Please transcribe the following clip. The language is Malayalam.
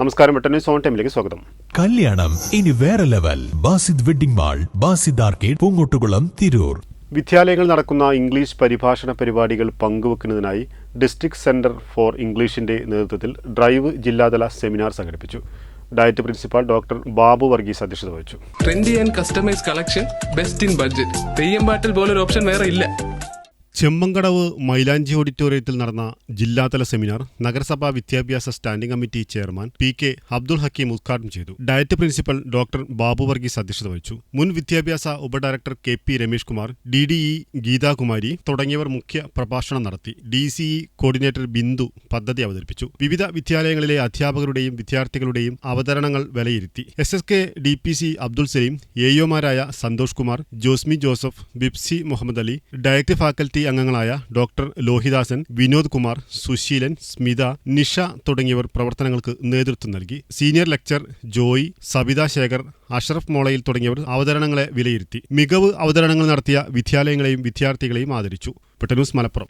നമസ്കാരം വെട്ടൻ സോൺ ഓൺ ടൈമിലേക്ക് സ്വാഗതം. കല്യാണം ഇനി വേറെ level. Basid wedding mall Basid arcade Poongottukulam Tirur. വിദ്യാലയങ്ങൾ നടക്കുന്ന ഇംഗ്ലീഷ് പരിഭാഷണ പരിപാടികൾ പങ്കുവെക്കുന്നതിനായി ഡിസ്ട്രിക്ട് സെന്റർ ഫോർ ഇംഗ്ലീഷിന്റെ നേതൃത്വത്തിൽ ഡ്രൈവ് ജില്ലാതല സെമിനാർ സംഘടിപ്പിച്ചു. DIET principal doctor Babu Varghese അധ്യക്ഷത വഹിച്ചു. Trendy and customise collection best in budget Theyyam പാട്ടിൽ പോലൊരു ഓപ്ഷൻ വേറെ ഇല്ല. ചെമ്മങ്കടവ് മൈലാഞ്ചി ഓഡിറ്റോറിയത്തിൽ നടന്ന ജില്ലാതല സെമിനാർ നഗരസഭാ വിദ്യാഭ്യാസ standing committee chairman P K Abdul Hakeem ഉദ്ഘാടനം ചെയ്തു. DIET principal doctor Babu Varghese അധ്യക്ഷത വഹിച്ചു. മുൻ വിദ്യാഭ്യാസ ഉപഡയറക്ടർ K P Ramesh Kumar D D E Geethakumari തുടങ്ങിയവർ മുഖ്യ പ്രഭാഷണം നടത്തി. D C E coordinator Bindu പദ്ധതി അവതരിപ്പിച്ചു. വിവിധ വിദ്യാലയങ്ങളിലെ അധ്യാപകരുടെയും വിദ്യാർത്ഥികളുടെയും അവതരണങ്ങൾ വിലയിരുത്തി. S S K D P C Abdul Saleem എഒമാരായ Santhosh Kumar Josmi Joseph Bipsy Muhammad Ali director faculty അംഗങ്ങളായ ഡോക്ടർ ലോഹിദാസൻ വിനോദ് കുമാർ സുശീലൻ സ്മിത നിഷ തുടങ്ങിയവർ പ്രവർത്തനങ്ങൾക്ക് നേതൃത്വം നൽകി. സീനിയർ ലെക്ചർ ജോയി സബിത ശേഖർ അഷറഫ് മോളയിൽ തുടങ്ങിയവർ അവതരണങ്ങളെ വിലയിരുത്തി. മികവ് അവതരണങ്ങൾ നടത്തിയ വിദ്യാലയങ്ങളെയും വിദ്യാർത്ഥികളെയും ആദരിച്ചു. പെട്ടന്യൂസ് മലപ്പുറം.